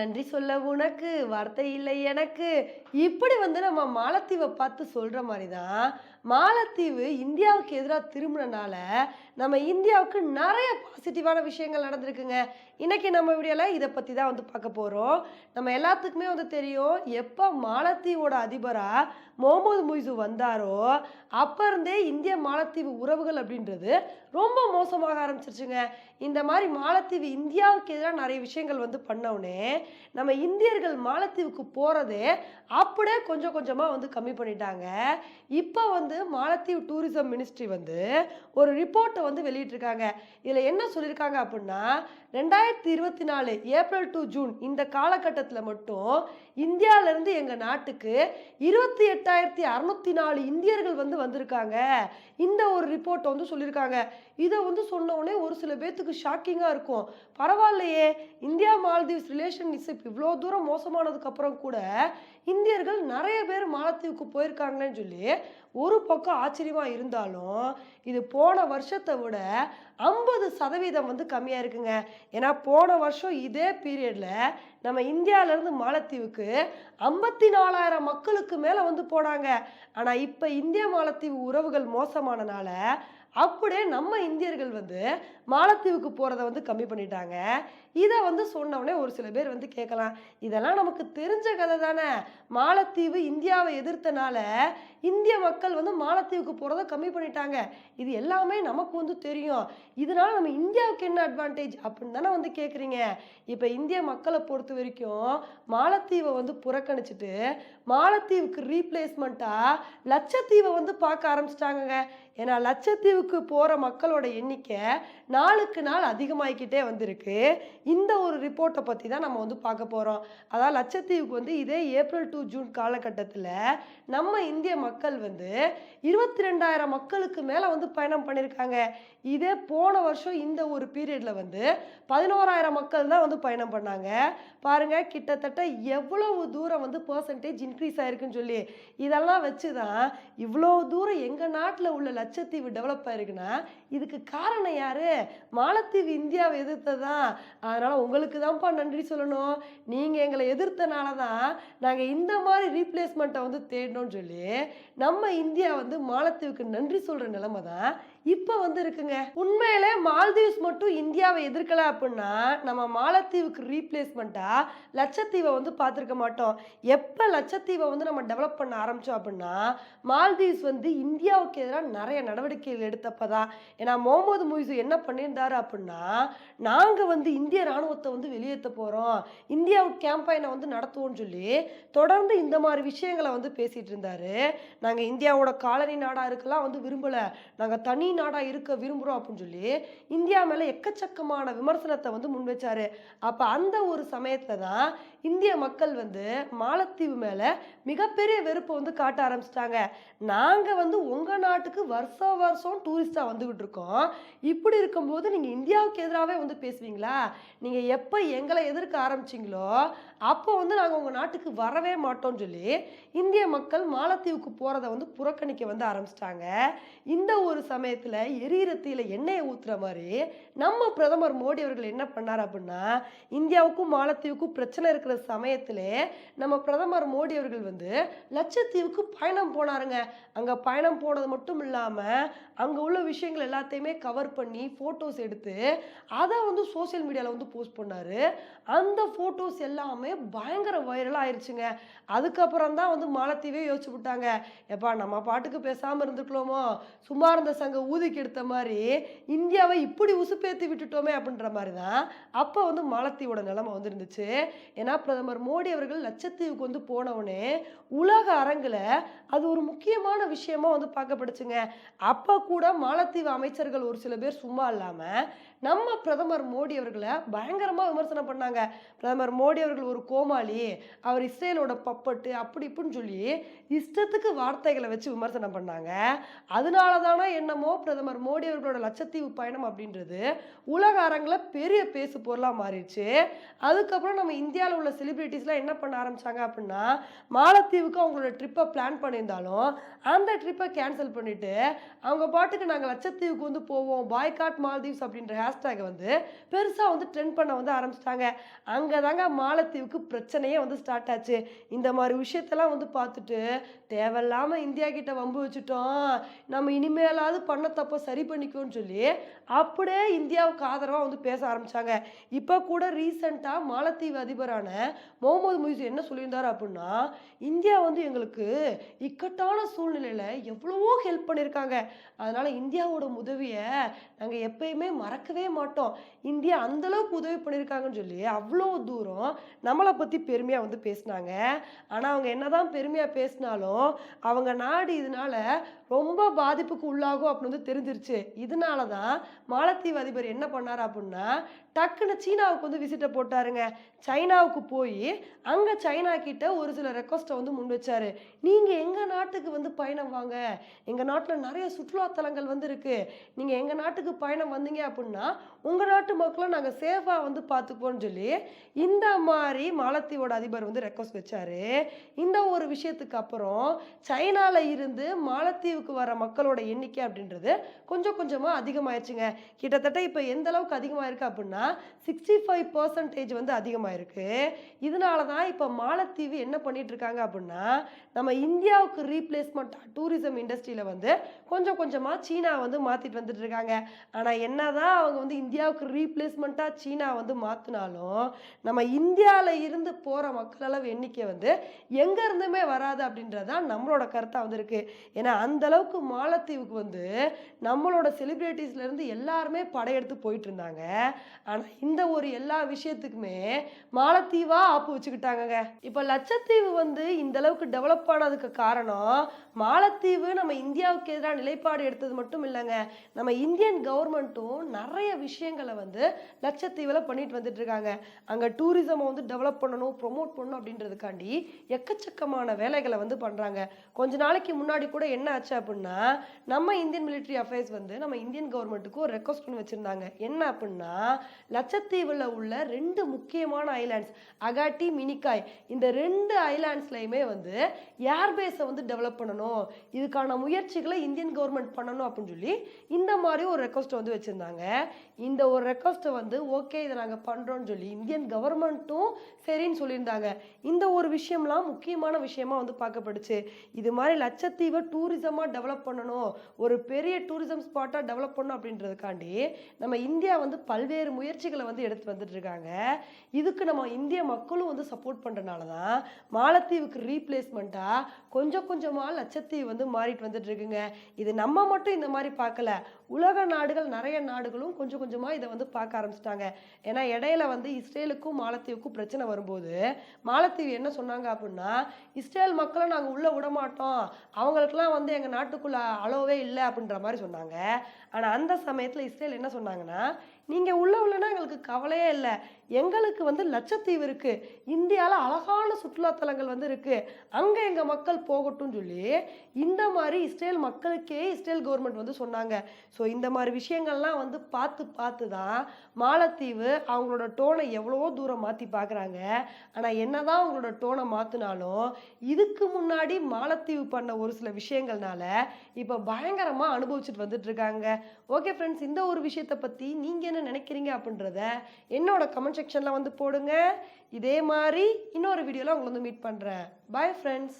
நன்றி சொல்ல உனக்கு வார்த்தை இல்லை எனக்கு. இப்படி வந்து நம்ம மாலத்தீவை பார்த்து சொல்ற மாதிரி தான் மாலத்தீவு இந்தியாவுக்கு எதிராக திரும்பினனால நம்ம இந்தியாவுக்கு நிறைய பாசிட்டிவான விஷயங்கள் நடந்திருக்குங்க. இன்னைக்கு நம்ம வீடியோவில் இதை பற்றி தான் வந்து பார்க்க போகிறோம் நம்ம எல்லாத்துக்குமே வந்து தெரியும் எப்போ மாலத்தீவோட அதிபராக முகமது முய்சு வந்தாரோ அப்போ இருந்தே இந்திய மாலத்தீவு உறவுகள் அப்படின்றது ரொம்ப மோசமாக ஆரம்பிச்சிருச்சுங்க. இந்த மாதிரி மாலத்தீவு இந்தியாவுக்கு எதிராக நிறைய விஷயங்கள் வந்து பண்ணவுடனே நம்ம இந்தியர்கள் மாலத்தீவுக்கு போகிறதே அப்படியே கொஞ்சம் கொஞ்சமாக வந்து கம்மி பண்ணிட்டாங்க. இப்போ வந்து மாலத்தீவு டூரிசம் மினிஸ்ட்ரி வந்து ஒரு ரிப்போர்ட்டை வந்து வெளியிட்டிருக்காங்க. இதில் என்ன சொல்லியிருக்காங்க அப்படின்னா ரெண்டாயிரத்தி இருபத்தி நாலு ஏப்ரல் டு ஜூன் இந்த காலகட்டத்தில் மட்டும் இந்தியாவிலேருந்து எங்கள் நாட்டுக்கு இருபத்தி எட்டாயிரத்தி அறநூற்றி நாலு இந்தியர்கள் வந்து வந்திருக்காங்க. இந்த ஒரு ரிப்போர்ட்டை வந்து சொல்லியிருக்காங்க. இதை வந்து சொன்னோடனே ஒரு சில பேர்த்துக்கு ஷாக்கிங்காக இருக்கும். பரவாயில்லையே இந்தியா மால்தீவ்ஸ் ரிலேஷன்ஷிப் இவ்வளோ தூரம் மோசமானதுக்கப்புறம் கூட இந்தியர்கள் நிறைய பேர் மாலத்தீவுக்கு போயிருக்காங்கன்னு சொல்லி ஒரு பக்கம் ஆச்சரியமாக இருந்தாலும் இது போன வருஷத்தை விட ஐம்பது சதவீதம் வந்து கம்மியாக இருக்குங்க. ஏன்னா போன வருஷம் இதே பீரியடில் நம்ம இந்தியாவிலேருந்து மாலத்தீவுக்கு ஐம்பத்தி நாலாயிரம் மக்களுக்கு மேலே வந்து போனாங்க. ஆனால் இப்போ இந்திய மாலத்தீவு உறவுகள் மோசமானனால அப்படியே நம்ம இந்தியர்கள் வந்து மாலத்தீவுக்கு போகிறத வந்து கம்மி பண்ணிட்டாங்க. இதை வந்து சொன்னவுடனே ஒரு சில பேர் வந்து கேட்கலாம் இதெல்லாம் நமக்கு தெரிஞ்ச கதை தானே. மாலத்தீவு இந்தியாவை எதிர்த்தனால இந்திய மக்கள் வந்து மாலத்தீவுக்கு போகிறத கம்மி பண்ணிட்டாங்க. இது எல்லாமே நமக்கு வந்து தெரியும். இதனால நம்ம இந்தியாவுக்கு என்ன அட்வான்டேஜ் அப்படின்னு தானே வந்து கேட்குறீங்க இப்போ இந்திய மக்களை பொறுத்த வரைக்கும் மாலத்தீவை வந்து புறக்கணிச்சிட்டு மாலத்தீவுக்கு ரீப்ளேஸ்மெண்ட்டாக லட்சத்தீவை வந்து பார்க்க ஆரம்பிச்சிட்டாங்கங்க. ஏன்னா லட்சத்தீவுக்கு போகிற மக்களோட எண்ணிக்கை நாளுக்கு நாள் அதிகமாகிக்கிட்டே வந்திருக்கு. இந்த ஒரு ரிப்போர்ட்டை பற்றி தான் நம்ம வந்து பார்க்க போகிறோம் அதாவது லட்சத்தீவுக்கு வந்து இதே ஏப்ரல் டு ஜூன் காலகட்டத்தில் நம்ம இந்திய மக்கள் வந்து இருபத்தி ரெண்டாயிரம் மக்களுக்கு மேலே வந்து பயணம் பண்ணியிருக்காங்க இதே போன வருஷம் இந்த ஒரு பீரியடில் வந்து பதினோராயிரம் மக்கள் தான் வந்து பயணம் பண்ணாங்க. பாருங்க கிட்டத்தட்ட எவ்வளவு தூரம் வந்து பர்சன்டேஜ் இன்க்ரீஸ் ஆயிருக்குன்னு சொல்லி. இதெல்லாம் வச்சு தான் இவ்வளோ தூரம் எங்கள் நாட்டில் உள்ள லட்சத்தீவு டெவலப் ஆயிருக்குன்னா இதுக்கு காரணம் யாரு? மாலத்தீவு இந்தியாவை எதிர்த்ததான் அதனால் உங்களுக்கு தான்ப்பா நன்றி சொல்லணும். நீங்கள் எங்களை எதிர்த்தனால தான் நாங்கள் இந்த மாதிரி ரீப்ளேஸ்மெண்ட்டை வந்து தேடணும்னு சொல்லி நம்ம இந்தியா வந்து மாலத்தீவுக்கு நன்றி சொல்கிற நிலைமை தான் இப்போ வந்து இருக்குங்க. உண்மையில மால்தீவ்ஸ் மட்டும் இந்தியாவை எதிர்க்கல அப்படின்னா நம்ம மாலத்தீவுக்கு ரீப்ளேஸ்மெண்ட்டா லட்சத்தீவை வந்து பார்த்துருக்க மாட்டோம். எப்போ லட்சத்தீவை வந்து நம்ம டெவலப் பண்ண ஆரம்பிச்சோம் அப்படின்னா மால்தீவ்ஸ் வந்து இந்தியாவுக்கு எதிராக நிறைய நடவடிக்கைகள் எடுத்தப்போ தான் ஏன்னா முகமது முய்சு என்ன பண்ணியிருந்தாரு அப்படின்னா நாங்கள் வந்து இந்திய ராணுவத்தை வந்து வெளியேற்ற போகிறோம் இந்தியாவுக்கு கேம்பெயினை வந்து நடத்துவோம்னு சொல்லி தொடர்ந்து இந்த மாதிரி விஷயங்களை வந்து பேசிட்டு இருந்தாரு. நாங்கள் இந்தியாவோட காலனி நாடாக இருக்கலாம் வந்து விரும்பலை. நாங்கள் தனி நாடாக இருக்க விரும்புகிறோம் அப்படின்னு சொல்லி இந்தியா மேலே எக்கச்சக்கமான விமர்சனத்தை வந்து முன்வைச்சாரு. அப்போ அந்த ஒரு சமயத்தில் தான் இந்திய மக்கள் வந்து மாலத்தீவு மேலே மிகப்பெரிய வெறுப்பை வந்து காட்ட ஆரம்பிச்சிட்டாங்க. நாங்கள் வந்து உங்கள் நாட்டுக்கு வருஷம் வருஷம் டூரிஸ்டாக வந்துக்கிட்டு இருக்கோம். இப்படி இருக்கும்போது நீங்கள் இந்தியாவுக்கு எதிராகவே வந்து பேசுவீங்களா? நீங்கள் எப்போ எங்களை எதிர்க்க ஆரம்பிச்சிங்களோ அப்போ வந்து நாங்கள் உங்கள் நாட்டுக்கு வரவே மாட்டோம்னு சொல்லி இந்திய மக்கள் மாலத்தீவுக்கு போகிறத வந்து புறக்கணிக்க வந்து ஆரம்பிச்சிட்டாங்க. இந்த ஒரு சமயத்தில் எரியிறத்தியில் எண்ணெயை ஊற்றுற மாதிரி நம்ம பிரதமர் மோடி அவர்கள் என்ன பண்ணார் அப்படின்னா இந்தியாவுக்கும் மாலத்தீவுக்கும் பிரச்சனை இருக்கிற சமயத்தில் நம்ம பிரதமர் மோடி அவர்கள் வந்து லட்சத்தீவுக்கு பயணம் போனாருங்க. அங்கே பயணம் போனது மட்டும் இல்லாமல் அங்கே உள்ள விஷயங்கள் எல்லாத்தையுமே கவர் பண்ணி ஃபோட்டோஸ் எடுத்து அதை வந்து சோசியல் மீடியாவில் வந்து போஸ்ட் பண்ணார். அந்த ஃபோட்டோஸ் எல்லாமே பயங்கர வைரலாக ஆயிடுச்சுங்க அதுக்கப்புறம் தான் வந்து மாலத்தீவே யோசிச்சு விட்டாங்க. எப்பா நம்ம பாட்டுக்கு பேசாமல் இருந்துக்கலாமோ சும்மா இருந்த சங்க ஊதிக்கு மாதிரி இந்தியாவை இப்படி உசுப்பேற்றி விட்டுட்டோமே அப்படின்ற மாதிரி தான் அப்போ வந்து மாலத்தீவோட நிலைமை வந்துருந்துச்சு. ஏன்னா பிரதமர் மோடி அவர்கள் லட்சத்தீவுக்கு வந்து போனவுடனே உலக அரங்கில் அது ஒரு முக்கியமான விஷயமா வந்து பார்க்கப்படுச்சுங்க அப்போ கூட மாலத்தீவு அமைச்சர்கள் ஒரு சில பேர் சும்மா இல்லாமல் நம்ம பிரதமர் மோடி அவர்களை பயங்கரமாக விமர்சனம் பண்ணாங்க. பிரதமர் மோடி அவர்கள் ஒரு கோமாளி அவர் இஸ்ரேலோட பப்பட்டு அப்படி இப்படின்னு சொல்லி இஷ்டத்துக்கு வார்த்தைகளை வச்சு விமர்சனம் பண்ணாங்க. அதனால தானே என்னமோ பிரதமர் மோடி அவர்களோட லட்சத்தீவு பயணம் அப்படின்றது உலக அரங்கில் பெரிய பேசு பொருளாக மாறிடுச்சு. அதுக்கப்புறம் நம்ம இந்தியாவில் உள்ள செலிபிரிட்டிஸ்லாம் என்ன பண்ண ஆரம்பித்தாங்க அப்படின்னா மாலத்தீவுக்கு அவங்களோட ட்ரிப்பை பிளான் பண்ணியிருந்தாலும் அந்த ட்ரிப்பை கேன்சல் பண்ணிவிட்டு அவங்க பாட்டுக்கு நாங்கள் லட்சத்தீவுக்கு வந்து போவோம் பாய்காட் மால்தீவ்ஸ் அப்படின்ற ஹேஷ்டேக் வந்து பெருசாக வந்து ட்ரெண்ட் பண்ண வந்து ஆரம்பிச்சிட்டாங்க. அங்கே தாங்க மாலத்தீவுக்கு பிரச்சனையே வந்து ஸ்டார்ட் ஆச்சு. இந்த மாதிரி விஷயத்தெல்லாம் வந்து பார்த்துட்டு தேவையில்லாமல் இந்தியா கிட்ட வம்பு வச்சுட்டோம். நம்ம இனிமேலாவது பண்ண தப்பை சரி பண்ணிக்கோன்னு சொல்லி அப்படியே இந்தியாவுக்கு ஆதரவாக வந்து பேச ஆரம்பித்தாங்க இப்போ கூட ரீசண்டாக மாலத்தீவு அதிபரான முகமது முயிஸ் என்ன சொல்லியிருந்தார் அப்படின்னா இந்தியா வந்து எங்களுக்கு இக்கட்டான சூழ்நிலையில் எவ்வளவோ ஹெல்ப் பண்ணியிருக்காங்க. அதனால் இந்தியாவோட உதவியை நாங்கள் எப்பயுமே மறக்கவே மாட்டோம். இந்தியா அந்தளவுக்கு உதவி பண்ணியிருக்காங்கன்னு சொல்லி அவ்வளோ தூரம் நம்மளை பற்றி பெருமையாக வந்து பேசினாங்க. ஆனால் அவங்க என்னதான் பெருமையாக பேசினாலும் அவங்க நாடு இதனால ரொம்ப பாதிப்புக்கு உள்ளாகும் அப்படின்னு வந்து தெரிஞ்சிருச்சு. இதனால தான் மாலத்தீவு அதிபர் என்ன பண்ணார் அப்படின்னா டக்குன்னு சீனாவுக்கு வந்து விசிட்டை போட்டாருங்க. சைனாவுக்கு போய் அங்கே சைனா கிட்ட ஒரு சில ரெக்வஸ்ட்டை வந்து முன் வச்சாரு. நீங்கள் எங்கள் நாட்டுக்கு வந்து பயணம் வாங்க? எங்கள் நாட்டில் நிறைய சுற்றுலாத்தலங்கள் வந்து இருக்குது நீங்கள் எங்கள் நாட்டுக்கு பயணம் வந்தீங்க அப்படின்னா உங்கள் நாட்டு மக்களை நாங்கள் சேஃபாக வந்து பார்த்துக்குவோம்னு சொல்லி இந்த மாதிரி மாலத்தீவோட அதிபர் வந்து ரெக்வஸ்ட் வச்சாரு. இந்த ஒரு விஷயத்துக்கு அப்புறம் சைனாவில் இருந்து மாலத்தீவுக்கு வர மக்களோட எண்ணிக்கை அப்படின்றது கொஞ்சம் கொஞ்சமாக அதிகமாயிருச்சுங்க. கிட்டத்தட்ட இப்போ எந்த அளவுக்கு அதிகமாயிருக்கு அப்படின்னா சிக்ஸ்டி ஃபைவ் பர்சன்டேஜ் வந்து அதிகமாயிருக்கு. இதனால தான் இப்போ மாலத்தீவு என்ன பண்ணிட்டு இருக்காங்க அப்படின்னா நம்ம இந்தியாவுக்கு ரீப்ளேஸ்மெண்ட் டூரிசம் இண்டஸ்ட்ரியில் வந்து கொஞ்சம் கொஞ்சமாக சீனா வந்து மாற்றிட்டு வந்துட்டு இருக்காங்க ஆனால் என்ன தான் அவங்க வந்து இந்தியாவுக்கு ரீப்ளேஸ்மெண்ட்டாக சீனா வந்து மாற்றினாலும் நம்ம இந்தியாவில் இருந்து போகிற மக்கள் அளவு எண்ணிக்கை வந்து எங்கே இருந்துமே வராது அப்படின்றது தான் நம்மளோட கருத்தாக வந்து இருக்குது ஏன்னா அந்த அளவுக்கு மாலத்தீவுக்கு வந்து நம்மளோட செலிப்ரிட்டிஸ்ல இருந்து எல்லாருமே படையெடுத்து போயிட்டு இருந்தாங்க ஆனால் இந்த ஒரு எல்லா விஷயத்துக்குமே மாலத்தீவா ஆப்பு வச்சுக்கிட்டாங்கங்க. இப்போ லட்சத்தீவு வந்து இந்த அளவுக்கு டெவலப் ஆனதுக்கு காரணம் மாலத்தீவு நம்ம இந்தியாவுக்கு எதிராக நிலைப்பாடு எடுத்தது மட்டும் இல்லைங்க. நம்ம இந்தியன் கவர்மெண்ட்டும் நிறைய விஷயங்களை வந்து லட்சத்தீவில் பண்ணிட்டு வந்துட்டு இருக்காங்க அங்கே டூரிசமை வந்து டெவலப் பண்ணணும் ப்ரொமோட் பண்ணணும் அப்படின்றதுக்காண்டி எக்கச்சக்கமான வேலைகளை வந்து பண்ணுறாங்க கொஞ்ச நாளைக்கு முன்னாடி கூட என்ன ஆச்சு அப்படின்னா நம்ம இந்தியன் மிலிட்ரி அஃபேர்ஸ் வந்து நம்ம இந்தியன் கவர்மெண்ட்டுக்கு ஒரு ரெக்வஸ்ட் பண்ணி வச்சுருந்தாங்க. என்ன அப்படின்னா லட்சத்தீவில் உள்ள ரெண்டு முக்கியமான ஐலாண்ட்ஸ் அகாட்டி மினிக்காய் இந்த ரெண்டு ஐலாண்ட்ஸ்லையுமே வந்து ஏர்பேஸை வந்து டெவலப் பண்ணணும். இதுக்கான முயற்சிகளை இந்தியன் கவர்மெண்ட் பண்ணணும் அப்படின்னு சொல்லி இந்த மாதிரி ஒரு ரெக்வஸ்ட் வந்து வச்சுருந்தாங்க. இந்த ஒரு ரெக்வஸ்ட்டை வந்து ஓகே இதை நாங்கள் பண்ணுறோம்னு சொல்லி இந்தியன் கவர்மெண்ட்டும் சரின்னு சொல்லியிருந்தாங்க. இந்த ஒரு விஷயம்லாம் முக்கியமான விஷயமா வந்து பார்க்கப்படுச்சு. இது மாதிரி லட்சத்தீவை டூரிசமாக டெவலப் பண்ணணும். ஒரு பெரிய டூரிசம் ஸ்பாட்டாக டெவலப் பண்ணணும் அப்படின்றதுக்காண்டி நம்ம இந்தியா வந்து பல்வேறு முயற்சிகளை வந்து எடுத்து வந்துட்டு இருக்காங்க இதுக்கு நம்ம இந்திய மக்களும் வந்து சப்போர்ட் பண்ணுறனால தான் மாலத்தீவுக்கு ரீப்ளேஸ்மெண்ட்டாக கொஞ்சம் கொஞ்சமாக லட்சத்தீவு வந்து மாறிட்டு வந்துட்டு இருக்குங்க இது நம்ம மட்டும் இந்த மாதிரி பார்க்கல. உலக நாடுகள் நிறைய நாடுகளும் கொஞ்சம் கொஞ்சமாக இதை வந்து பார்க்க ஆரம்பிச்சிட்டாங்க. ஏன்னா இடையில வந்து இஸ்ரேலுக்கும் மாலத்தீவுக்கும் பிரச்சனை வரும்போது மாலத்தீவு என்ன சொன்னாங்க அப்படின்னா இஸ்ரேல் மக்களை நாங்கள் உள்ளே விட மாட்டோம். அவங்களுக்குலாம் வந்து எங்கள் நாட்டுக்குள்ளே அளவே இல்லை அப்படின்ற மாதிரி சொன்னாங்க. ஆனால் அந்த சமயத்தில் இஸ்ரேல் என்ன சொன்னாங்கன்னா நீங்கள் உள்ள உள்ளனா எங்களுக்கு கவலையே இல்லை. எங்களுக்கு வந்து லட்சத்தீவு இருக்குது இந்தியாவில் அழகான சுற்றுலாத்தலங்கள் வந்து இருக்குது அங்கே எங்கள் மக்கள் போகட்டும் சொல்லி இந்த மாதிரி இஸ்ரேல் மக்களுக்கே இஸ்ரேல் கவர்மெண்ட் வந்து சொன்னாங்க. ஸோ இந்த மாதிரி விஷயங்கள்லாம் வந்து பார்த்து பார்த்து தான் மாலத்தீவு அவங்களோட டோனை எவ்வளோ தூரம் மாற்றி பார்க்குறாங்க. ஆனால் என்னதான் அவங்களோட டோனை மாற்றினாலும் இதுக்கு முன்னாடி மாலத்தீவு பண்ண ஒரு சில விஷயங்கள்னால இப்போ பயங்கரமாக அனுபவிச்சுட்டு வந்துட்டு இருக்காங்க. ஓகே ஃப்ரெண்ட்ஸ் இந்த ஒரு விஷயத்தை பற்றி நீங்கள் என்ன நினைக்கிறீங்க அப்படின்றத என்னோட கமெண்ட் செக்ஷனில் வந்து போடுங்க. இதே மாதிரி இன்னொரு வீடியோவில் உங்களை வந்து மீட் பண்ணுறேன் பாய் ஃப்ரெண்ட்ஸ்